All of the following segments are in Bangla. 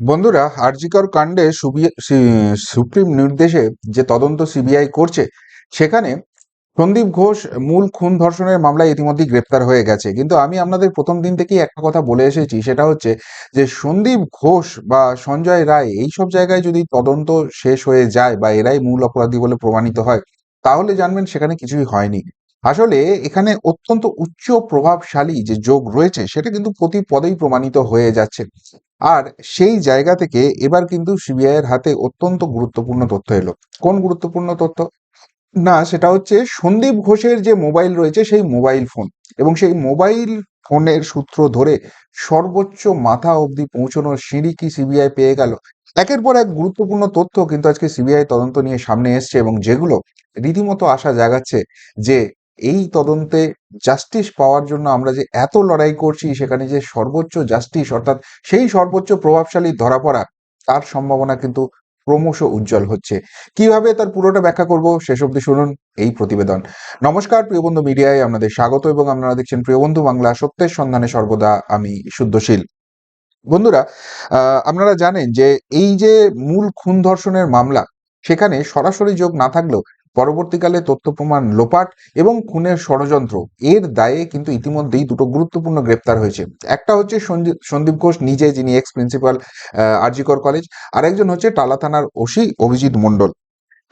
বন্ধুরা, আরজিকর কাণ্ডে সুপ্রিম নির্দেশে যে তদন্ত সিবিআই করছে, সেখানে সন্দীপ ঘোষ মূল খুন ধর্ষণের মামলায় ইতিমধ্যেই গ্রেপ্তার হয়ে গেছে। কিন্তু আমি আপনাদের প্রথম দিন থেকেই একটা কথা বলে এসেছি, সেটা হচ্ছে যে সন্দীপ ঘোষ বা সঞ্জয় রায় এই সব জায়গায় যদি তদন্ত শেষ হয়ে যায় বা এরাই মূল অপরাধী বলে প্রমাণিত হয়, তাহলে জানবেন সেখানে কিছুই হয়নি। আসলে এখানে অত্যন্ত উচ্চ প্রভাবশালী যে যোগ রয়েছে, সেটা কিন্তু প্রতি পদেই প্রমাণিত হয়ে যাচ্ছে। আর সেই জায়গা থেকে এবার কিন্তু সিবিআই এর হাতে অত্যন্ত গুরুত্বপূর্ণ তথ্য এলো। কোন গুরুত্বপূর্ণ তথ্য? না, সেটা হচ্ছে সন্দীপ ঘোষের যে মোবাইল রয়েছে সেই মোবাইল ফোন। এবং সেই মোবাইল ফোনের সূত্র ধরে সর্বোচ্চ মাথা অবধি পৌঁছানোর সিঁড়ি কি সিবিআই পেয়ে গেল? একের পর এক গুরুত্বপূর্ণ তথ্য কিন্তু আজকে সিবিআই তদন্ত নিয়ে সামনে এসছে এবং যেগুলো রীতিমতো আশা জাগাচ্ছে যে এই তদন্তে জাস্টিস পাওয়ার জন্য আমরা যে এত লড়াই করছি, সেখানে যে সর্বোচ্চ জাস্টিস অর্থাৎ সেই সর্বোচ্চ প্রভাবশালী ধরা পড়া, তার সম্ভাবনা কিন্তু ক্রমশ উজ্জ্বল হচ্ছে। কীভাবে তার পুরোটা ব্যাখ্যা করব, শেষ অবধি শুনুন এই প্রতিবেদন। নমস্কার, প্রিয় বন্ধু মিডিয়ায়, আপনাদের স্বাগত এবং আপনারা দেখছেন প্রিয় বন্ধু বাংলা, সত্যের সন্ধানে সর্বদা আমি শুদ্ধশীল। বন্ধুরা আপনারা জানেন যে এই যে মূল খুন ধর্ষণের মামলা, সেখানে সরাসরি যোগ না থাকলেও পরবর্তীকালে তথ্য প্রমাণ লোপাট এবং খুনের ষড়যন্ত্র। এর দায়ে কিন্তু ইতিমধ্যেই দুটো গুরুত্বপূর্ণ গ্রেপ্তার হয়েছে। একটা হচ্ছে সন্দীপ ঘোষ নিজে যিনি এক্স প্রিন্সিপাল আরজিকর কলেজ আর একজন হচ্ছে টালা থানার ওসি অভিজিৎ মণ্ডল।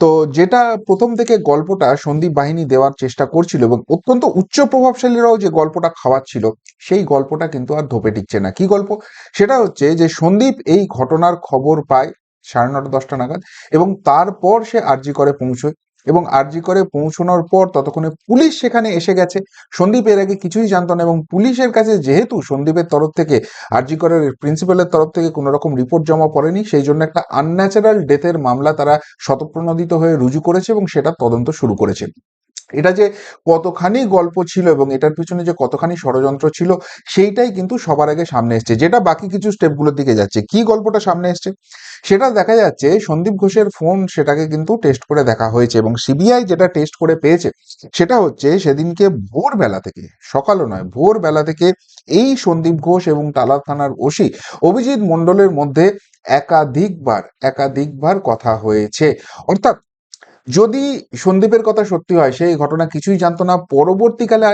তো যেটা প্রথম থেকে গল্পটা সন্দীপ বাহিনী দেওয়ার চেষ্টা করছিল এবং অত্যন্ত উচ্চ প্রভাবশালীরাও যে গল্পটা খাওয়াচ্ছিল, সেই গল্পটা কিন্তু আর ধোপে টিকছে না। কি গল্প? সেটা হচ্ছে যে সন্দীপ এই ঘটনার খবর পায় সাড়ে নটা, দশটা নাগাদ এবং তারপর সে আরজি করে পৌঁছয়। এবং আরজি করে পৌঁছানোর পর ততক্ষণে পুলিশ সেখানে এসে গেছে। সন্দীপ এর আগে কিছুই জানতো না এবং পুলিশের কাছে যেহেতু সন্দীপের তরফ থেকে, আরজি করের প্রিন্সিপালের তরফ থেকে কোনো রকম রিপোর্ট জমা পড়েনি, সেই জন্য একটা আনন্যাচারাল ডেথের মামলা তারা স্বতঃপ্রণোদিত হয়ে রুজু করেছে এবং সেটা তদন্ত শুরু করেছে। এটা যে কতখানি গল্প ছিল এবং এটার পিছনে যে কতখানি ষড়যন্ত্র ছিল, সেইটাই কিন্তু সবার আগে সামনে এসছে। যেটা বাকি কিছু স্টেপগুলোর দিকে যাচ্ছে। কি গল্পটা সামনে এসছে? সেটা দেখা যাচ্ছে সন্দীপ ঘোষের ফোন সেটাকে কিন্তু টেস্ট করে দেখা হয়েছে এবং সিবিআই যেটা টেস্ট করে পেয়েছে, সেটা হচ্ছে সেদিনকে ভোরবেলা থেকে, সকালও নয়, ভোরবেলা থেকে এই সন্দীপ ঘোষ এবং টালা থানার ওসি অভিজিৎ মণ্ডলের মধ্যে একাধিকবার একাধিকবার কথা হয়েছে। অর্থাৎ যদি সন্দীপের কথা সত্যি হয় সেই ঘটনা কিছুই জানতো না। পরবর্তীকালে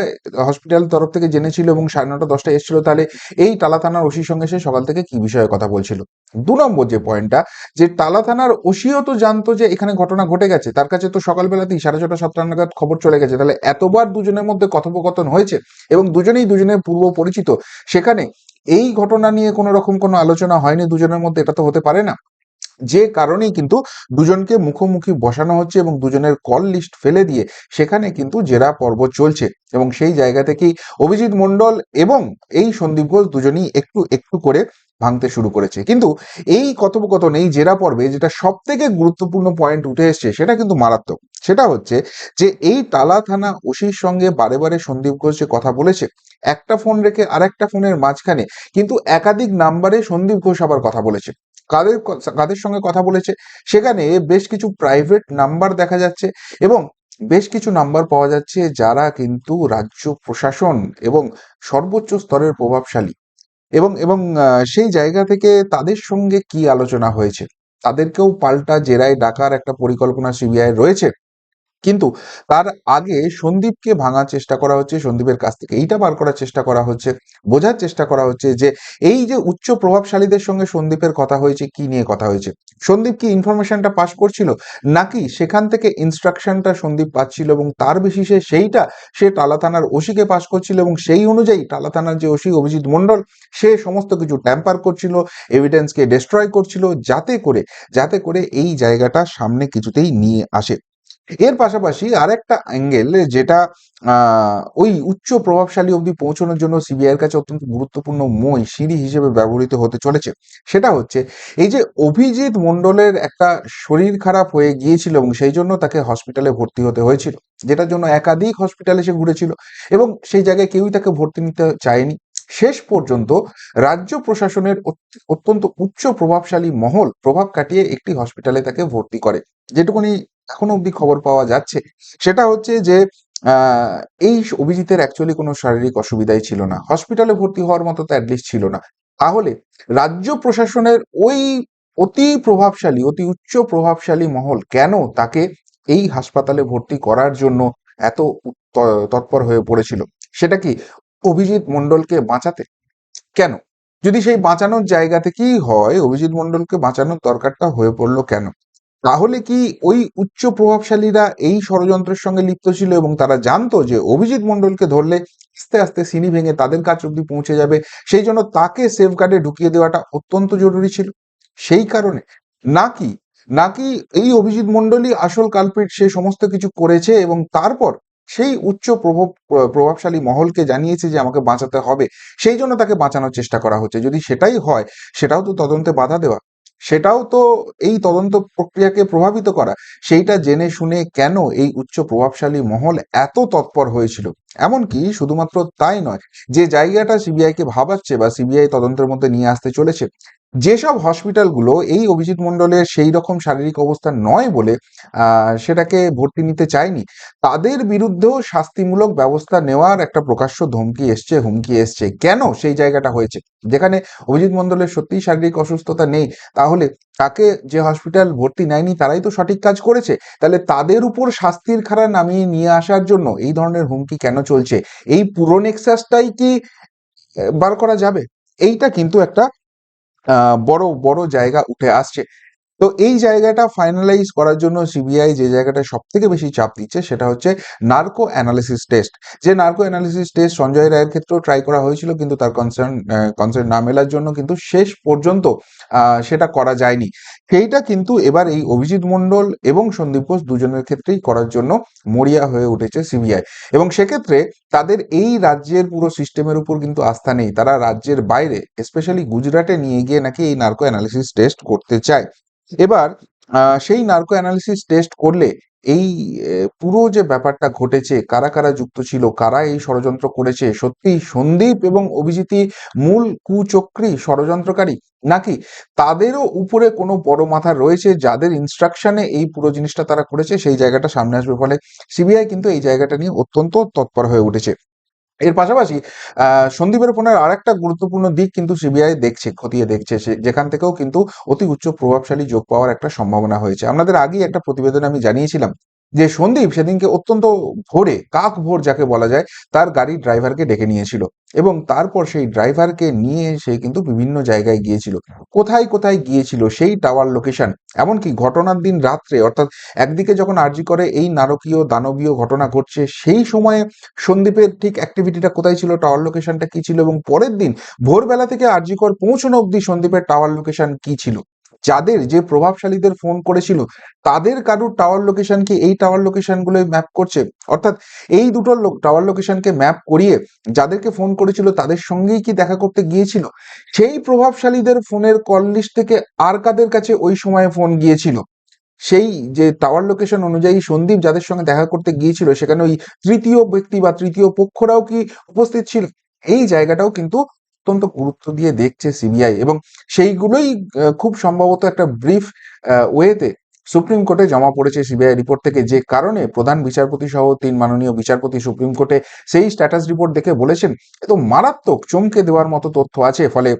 হসপিটাল তরফ থেকে জেনেছিল এবং সাড়ে নটা দশটা এসেছিল, তাহলে এই টালা থানার ওসির সঙ্গে সে সকাল থেকে কি বিষয়ে কথা বলছিল? দু নম্বর যে পয়েন্টটা যে টালা থানার ওসিও তো জানতো যে এখানে ঘটনা ঘটে গেছে, তার কাছে তো সকালবেলাতেই সাড়ে ছটা, সাতটা নাগাদ খবর চলে গেছে। তাহলে এতবার দুজনের মধ্যে কথোপকথন হয়েছে এবং দুজনেই দুজনের পূর্ব পরিচিত, সেখানে এই ঘটনা নিয়ে কোনো রকম কোনো আলোচনা হয়নি দুজনের মধ্যে, এটা তো হতে পারে না। যে কারণেই কিন্তু দুজনকে মুখোমুখি বসানো হচ্ছে এবং দুজনের কল লিস্ট ফেলে দিয়ে সেখানে কিন্তু জেরা পর্ব চলছে এবং সেই জায়গা থেকেই অভিজিৎ মন্ডল এবং এই সন্দীপ ঘোষ দুজনই একটু একটু করে ভাঙতে শুরু করেছে। কিন্তু এই কথোপকথন এই জেরা পর্বে যেটা সব থেকে গুরুত্বপূর্ণ পয়েন্ট উঠে এসছে সেটা কিন্তু মারাত্মক। সেটা হচ্ছে যে এই টালা থানা ওসির সঙ্গে বারে বারে সন্দীপ ঘোষ যে কথা বলেছে, একটা ফোন রেখে আরেকটা ফোনের মাঝখানে কিন্তু একাধিক নাম্বারে সন্দীপ ঘোষ আবার কথা বলেছে। কাদের কাদের সঙ্গে কথা বলেছে? সেখানে বেশ কিছু প্রাইভেট নাম্বার দেখা যাচ্ছে এবং বেশ কিছু নাম্বার পাওয়া যাচ্ছে যারা কিন্তু রাজ্য প্রশাসন এবং সর্বোচ্চ স্তরের প্রভাবশালী। এবং এবং সেই জায়গা থেকে তাদের সঙ্গে কি আলোচনা হয়েছে? তাদেরকেও পাল্টা জেরায় ডাকার একটা পরিকল্পনা সিবিআই রয়েছে? কিন্তু তার আগে সন্দীপকে ভাঙার চেষ্টা করা হচ্ছে, সন্দীপের কাছ থেকে এইটা বার করার চেষ্টা করা হচ্ছে, বোঝার চেষ্টা করা হচ্ছে যে এই যে উচ্চ প্রভাবশালীদের সঙ্গে সন্দীপের কথা হয়েছে, কি নিয়ে কথা হয়েছে? সন্দীপ কি ইনফরমেশনটা পাস করছিল? নাকি সেখান থেকে ইনস্ট্রাকশনটা সন্দীপ পাচ্ছিল এবং তার বেসিসে সেইটা সে টালা থানার ওসিকে পাস করছিল এবং সেই অনুযায়ী টালা থানার যে ওসি অভিজিৎ মণ্ডল, সে সমস্ত কিছু ট্যাম্পার করছিল এভিডেন্সকে ডিস্ট্রয় করছিল, যাতে করে যাতে করে এই জায়গাটা সামনে কিছুতেই নিয়ে আসে। এর পাশাপাশি আরেকটা অ্যাঙ্গেল যেটা ওই উচ্চ প্রভাবশালী অবধি পৌঁছানোর জন্য সিবিআই এর কাছে অত্যন্ত গুরুত্বপূর্ণ মই সিঁড়ি হিসেবে ব্যবহৃত হতে চলেছে। সেটা হচ্ছে, এই যে অভিজিৎ মণ্ডলের একটা শরীর খারাপ হয়ে গিয়েছিল এবং সেই জন্য তাকে হসপিটালে ভর্তি হতে হয়েছিল, যেটার জন্য একাধিক হসপিটালে সে ঘুরেছিল এবং সেই জায়গায় কেউই তাকে ভর্তি নিতে চায়নি। শেষ পর্যন্ত রাজ্য প্রশাসনের অত্যন্ত উচ্চ প্রভাবশালী মহল প্রভাব কাটিয়ে একটি হসপিটালে তাকে ভর্তি করে। যেটুকুনি এখনও অবধি খবর পাওয়া যাচ্ছে। সেটা হচ্ছে যে এই অভিজিতের অ্যাকচুয়ালি কোনো শারীরিক অসুবিধাই ছিল না। হসপিটালে ভর্তি হওয়ার মতো তো অ্যাটলিস্ট ছিল না। তাহলে রাজ্য প্রশাসনের ওই অতি প্রভাবশালী, অতি উচ্চ প্রভাবশালী মহল কেন তাকে এই হাসপাতালে ভর্তি করার জন্য এত তৎপর হয়ে পড়েছিল? সেটা কি অভিজিৎ মণ্ডলকে বাঁচাতে? কেন? যদি সেই বাঁচানোর জায়গা থেকেই হয়, অভিজিৎ মণ্ডলকে বাঁচানোর দরকারটা হয়ে পড়ল কেন? তাহলে কি ওই উচ্চ প্রভাবশালীরা এই ষড়যন্ত্রের সঙ্গে লিপ্ত ছিল এবং তারা জানতো যে অভিজিৎ মণ্ডলকে ধরলে আস্তে আস্তে সিনি ভেঙে তাদের কাছ অব্দি পৌঁছে যাবে, সেই জন্য তাকে সেফ গার্ডে ঢুকিয়ে দেওয়াটা অত্যন্ত জরুরি ছিল। সেই কারণে নাকি নাকি এই অভিজিৎ মণ্ডলই আসল কালপিট সে সমস্ত কিছু করেছে এবং তারপর সেই উচ্চ প্রভাব, প্রভাবশালী মহলকে জানিয়েছে যে আমাকে বাঁচাতে হবে, সেই জন্য তাকে বাঁচানোর চেষ্টা করা হচ্ছে। যদি সেটাই হয়, সেটাও তো তদন্তে বাধা দেওয়া। সেটাও তো এই তদন্ত প্রক্রিয়াকে প্রভাবিত করা। সেইটা জেনে শুনে কেন এই উচ্চ প্রভাবশালী মহল এত তৎপর হয়েছিল? এমনকি শুধুমাত্র তাই নয়, যে জায়গাটা সিবিআইকে ভাবাচ্ছে বা সিবিআই তদন্তের মধ্যে নিয়ে আসতে চলেছে যেসব হসপিটালগুলো এই অভিজিৎ মণ্ডলের সেই রকম শারীরিক অবস্থা নয় বলে সেটাকে ভর্তি নিতে চায়নি, তাদের বিরুদ্ধেও শাস্তিমূলক ব্যবস্থা নেওয়ার একটা প্রকাশ্য ধমকি এসছে, হুমকি এসছে। কেন সেই জায়গাটা হয়েছে? যেখানে অভিজিৎ মণ্ডলের সত্যিই শারীরিক অসুস্থতা নেই, তাহলে তাকে যে হসপিটাল ভর্তি নেয়নি, তারাই তো সঠিক কাজ করেছে। তাহলে তাদের উপর শাস্তির খাড়া নামিয়ে নিয়ে আসার জন্য এই ধরনের হুমকি কেন চলছে? এই পুরো নেক্সাসটাই কি বার করা যাবে? এইটা কিন্তু একটা বড় বড় জায়গা উঠে আসছে। তো এই জায়গাটা ফাইনালাইজ করার জন্য সিবিআই যে জায়গাটা সব থেকে বেশি চাপ দিচ্ছে সেটা হচ্ছে নার্কো অ্যানালিসিস টেস্ট যে নার্কো অ্যানালিসিস টেস্ট সঞ্জয় রায়ের ক্ষেত্রেও ট্রাই করা হয়েছিল কিন্তু তার কনসার্ন কনসার্ন না মেলার জন্য কিন্তু শেষ পর্যন্ত সেটা করা যায়নি। সেইটা কিন্তু এবার এই অভিজিৎ মণ্ডল এবং সন্দীপ ঘোষ দুজনের ক্ষেত্রেই করার জন্য মরিয়া হয়ে উঠেছে সিবিআই এবং সেক্ষেত্রে তাদের এই রাজ্যের পুরো সিস্টেমের উপর কিন্তু আস্থা নেই। তারা রাজ্যের বাইরে স্পেশালি গুজরাটে নিয়ে গিয়ে নাকি এই নার্কো অ্যানালিসিস টেস্ট করতে চায়। এবার সেই নার্কো অ্যানালিসিস টেস্ট করলে এই পুরো যে ব্যাপারটা ঘটেছে, কারা কারা যুক্ত ছিল, কারা এই ষড়যন্ত্র করেছে সত্যি সন্দীপ এবং অভিজিৎই মূল কুচক্রী ষড়যন্ত্রকারী? নাকি তাদেরও উপরে কোনো বড় মাথা রয়েছে, যাদের ইনস্ট্রাকশনে এই পুরো জিনিসটা তারা করেছে, সেই জায়গাটা সামনে আসবে? ফলে সিবিআই কিন্তু এই জায়গাটা নিয়ে অত্যন্ত তৎপর হয়ে উঠেছে। এর পাশাপাশি আহ সন্দীপের ফোনের আর একটা গুরুত্বপূর্ণ দিক কিন্তু সিবিআই দেখছে, খতিয়ে দেখছে যেখান থেকেও কিন্তু অতি উচ্চ প্রভাবশালী যোগ পাওয়ার একটা সম্ভাবনা হয়েছে। আপনাদের আগেই একটা প্রতিবেদন আমি জানিয়েছিলাম যে সন্দীপ সেদিনকে অত্যন্ত ভোরে, কাক ভোর যাকে বলা যায়, তার গাড়ির ড্রাইভারকে ডেকে নিয়েছিল। এবং তারপর সেই ড্রাইভারকে নিয়ে সে কিন্তু বিভিন্ন জায়গায় গিয়েছিল। কোথায় কোথায় গিয়েছিল সেই টাওয়ার লোকেশন, এমনকি ঘটনার দিন রাত্রে, অর্থাৎ একদিকে যখন আরজি করে এই নারকীয় দানবীয় ঘটনা ঘটছে, সেই সময়ে সন্দীপের ঠিক অ্যাক্টিভিটিটা কোথায় ছিল, টাওয়ার লোকেশনটা কি ছিল, এবং পরের দিন ভোরবেলা থেকে আরজিকর পৌঁছানো অবধি সন্দীপের টাওয়ার লোকেশন কি ছিল? যাদের যে প্রভাবশালীদের ফোন করেছিল, তাদের কারুর টাওয়ার লোকেশন কি এই টাওয়ার লোকেশনগুলোই ম্যাপ করছে? অর্থাৎ এই দুটো টাওয়ার লোকেশনকে ম্যাপ করিয়ে যাদেরকে ফোন করেছিল তাদের সঙ্গেই কি দেখা করতে গিয়েছিল? সেই প্রভাবশালীদের ফোনের কল লিস্ট থেকে আর কাদের কাছে ওই সময়ে ফোন গিয়েছিল? সেই যে টাওয়ার লোকেশন অনুযায়ী সন্দীপ যাদের সঙ্গে দেখা করতে গিয়েছিল, সেখানে ওই তৃতীয় ব্যক্তি বা তৃতীয় পক্ষরাও কি উপস্থিত ছিল? এই জায়গাটাও কিন্তু অত্যন্ত গুরুত্ব দিয়ে দেখছে সিবিআই এবং সেইগুলোই খুব সম্ভবত একটা ব্রিফ ওয়েতে সুপ্রিম কোর্টে জমা পড়েছে সিবিআই রিপোর্ট থেকে যে কারণে প্রধান বিচারপতি সহ তিন মাননীয় বিচারপতি সুপ্রিম কোর্টে সেই স্ট্যাটাস রিপোর্ট দেখে বলেছেন এ তো মারাত্মক চমকে দেওয়ার মতো তথ্য আছে, ফলে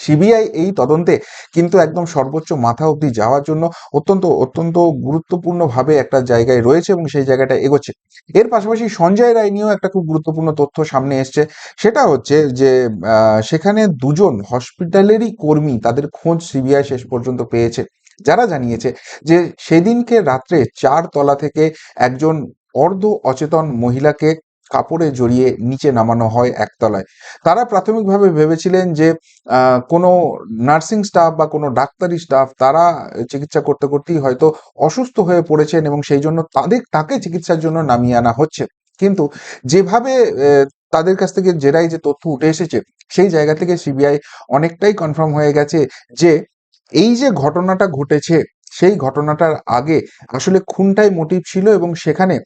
সিবিআই এই তদন্তে কিন্তু একদম সর্বোচ্চ মাথা অবধি যাওয়ার জন্য অত্যন্ত অত্যন্ত গুরুত্বপূর্ণভাবে একটা জায়গায় রয়েছে এবং সেই জায়গাটা এগোচ্ছে। এর পাশাপাশি সঞ্জয় রায় নিয়েও একটা খুব গুরুত্বপূর্ণ তথ্য সামনে এসছে। সেটা হচ্ছে যে সেখানে দুজন হসপিটালেরই কর্মী তাদের খোঁজ সিবিআই শেষ পর্যন্ত পেয়েছে। যারা জানিয়েছে যে, সেদিনকে রাত্রে চার তলা থেকে একজন অর্ধ অচেতন মহিলাকে কাপড়ে জড়িয়ে নিচে নামানো হয় একতলায়। তারা প্রাথমিকভাবে ভেবেছিলেন যে কোনো নার্সিং স্টাফ বা কোনো ডাক্তারি স্টাফ তারা চিকিৎসা করতে করতেই হয়তো অসুস্থ হয়ে পড়েছেন এবং সেই জন্য তাদের, তাকে চিকিৎসার জন্য নামিয়ে আনা হচ্ছে। কিন্তু যেভাবে তাদের কাছ থেকে জেরাই যে তথ্য উঠে এসেছে, সেই জায়গা থেকে সিবিআই অনেকটাই কনফার্ম হয়ে গেছে যে, এই যে ঘটনাটা ঘটেছে, সেই ঘটনাটার আগে আসলে খুনটাই মোটিভ ছিল এবং সেখানে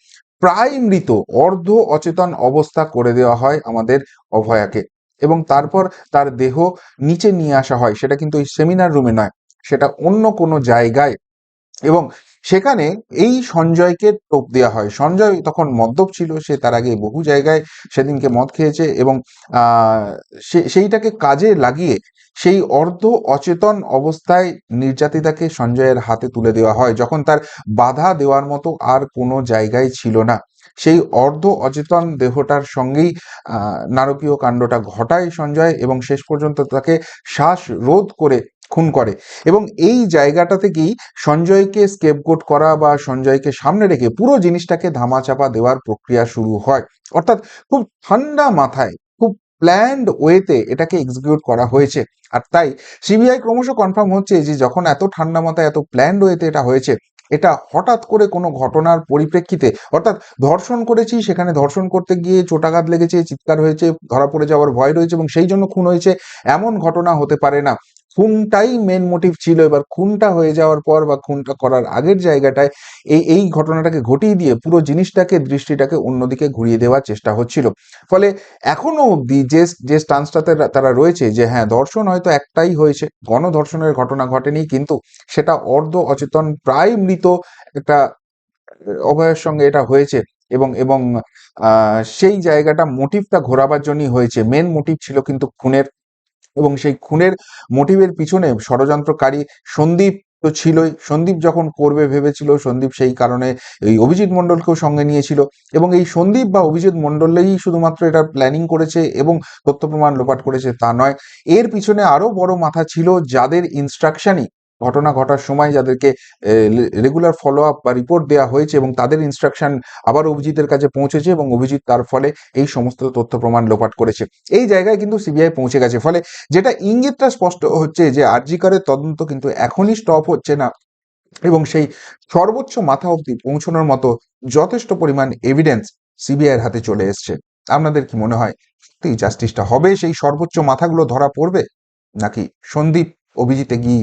প্রায় মৃত, অর্ধ অচেতন অবস্থা করে দেওয়া হয় আমাদের অভয়াকে। এবং তারপর তার দেহ নিচে নিয়ে আসা হয়। সেটা কিন্তু ওই সেমিনার রুমে নয়, সেটা অন্য কোনো জায়গায়। এবং সেখানে এই সঞ্জয়কে টোপ দেওয়া হয়। সঞ্জয় তখন মদ্যপ ছিল, সে তার আগে বহু জায়গায় সেদিনকে মদ খেয়েছে এবং সেইটাকে কাজে লাগিয়ে সেই অর্ধ অচেতন অবস্থায় নির্যাতিতাকে সঞ্জয়ের হাতে তুলে দেওয়া হয়, যখন তার বাধা দেওয়ার মতো আর কোনো জায়গায় ছিল না। সেই অর্ধ অচেতন দেহটার সঙ্গেই নারকীয় কাণ্ডটা ঘটায় সঞ্জয় এবং শেষ পর্যন্ত তাকে শ্বাস রোধ করে খুন করে এবং এই জায়গাটা থেকেই সঞ্জয়কে স্কেপগোট করা বা সঞ্জয়কে সামনে রেখে পুরো জিনিসটাকে ধামাচাপা দেওয়ার প্রক্রিয়া শুরু হয়। অর্থাৎ খুব ঠান্ডা মাথায় প্ল্যান্ড ওয়েতে এটাকে এক্সিকিউট করা হয়েছে। আর তাই সিবিআই ক্রমশ কনফার্ম হচ্ছে যে যখন এত ঠান্ডা মাথায় এত প্ল্যান্ড ওয়েতে এটা হয়েছে, এটা হঠাৎ করে কোনো ঘটনার পরিপ্রেক্ষিতে অর্থাৎ ধর্ষণ করেছি, সেখানে ধর্ষণ করতে গিয়ে চোটাঘাত লেগেছে, চিৎকার হয়েছে, ধরা পড়ে যাওয়ার ভয় রয়েছে এবং সেই জন্য খুন হয়েছে, এমন ঘটনা হতে পারে না। খুনটাই মেন মোটিভ ছিল। এবার খুনটা হয়ে যাওয়ার পর বা খুনটা করার আগের জায়গাটায় এই এই ঘটনাটাকে ঘটিয়ে দিয়ে পুরো জিনিসটাকে, দৃষ্টিটাকে অন্যদিকে ঘুরিয়ে দেওয়ার চেষ্টা হচ্ছিল। ফলে এখনও অবধি যে যে স্টান্সটাতে তারা রয়েছে যে হ্যাঁ ধর্ষণ হয়তো একটাই হয়েছে, গণধর্ষণের ঘটনা ঘটেনি, কিন্তু সেটা অর্ধ অচেতন, প্রায় মৃত একটা অভয়ের সঙ্গে এটা হয়েছে এবং এবং সেই জায়গাটা মোটিভটা ঘোরাবার জন্যই হয়েছে। মেন মোটিভ ছিল কিন্তু খুনের এবং সেই খুনের মোটিভের পিছনে ষড়যন্ত্রকারী সন্দীপ তো ছিলই। সন্দীপ যখন করবে ভেবেছিল, সন্দীপ সেই কারণে এই অভিজিৎ মণ্ডলকেও সঙ্গে নিয়েছিল এবং এই সন্দীপ বা অভিজিৎ মণ্ডলেই শুধুমাত্র এটা প্ল্যানিং করেছে এবং তথ্য প্রমাণ লোপাট করেছে তা নয়। এর পিছনে আরও বড় মাথা ছিল যাদের ইনস্ট্রাকশনই ঘটনা ঘটার সময় যাদেরকে রেগুলার ফলো আপ বা রিপোর্ট দেওয়া হয়েছে এবং তাদের ইনস্ট্রাকশন আবার অভিজিতের কাছে পৌঁছেছে এবং অভিজিৎ তার ফলে এই সমস্ত তথ্য প্রমাণ লোপাট করেছে। এই জায়গায় কিন্তু সিবিআই পৌঁছে গেছে। ফলে যেটা ইঙ্গিতটা স্পষ্ট হচ্ছে যে আরজিকারের তদন্ত কিন্তু এখনই স্টপ হচ্ছে না এবং সেই সর্বোচ্চ মাথা অবধি পৌঁছানোর মতো যথেষ্ট পরিমাণ এভিডেন্স সিবিআই এর হাতে চলে এসছে। আপনাদের কি মনে হয়? সত্যি জাস্টিসটা হবে? সেই সর্বোচ্চ মাথাগুলো ধরা পড়বে? নাকি সন্দীপ অভিজিতে গিয়ে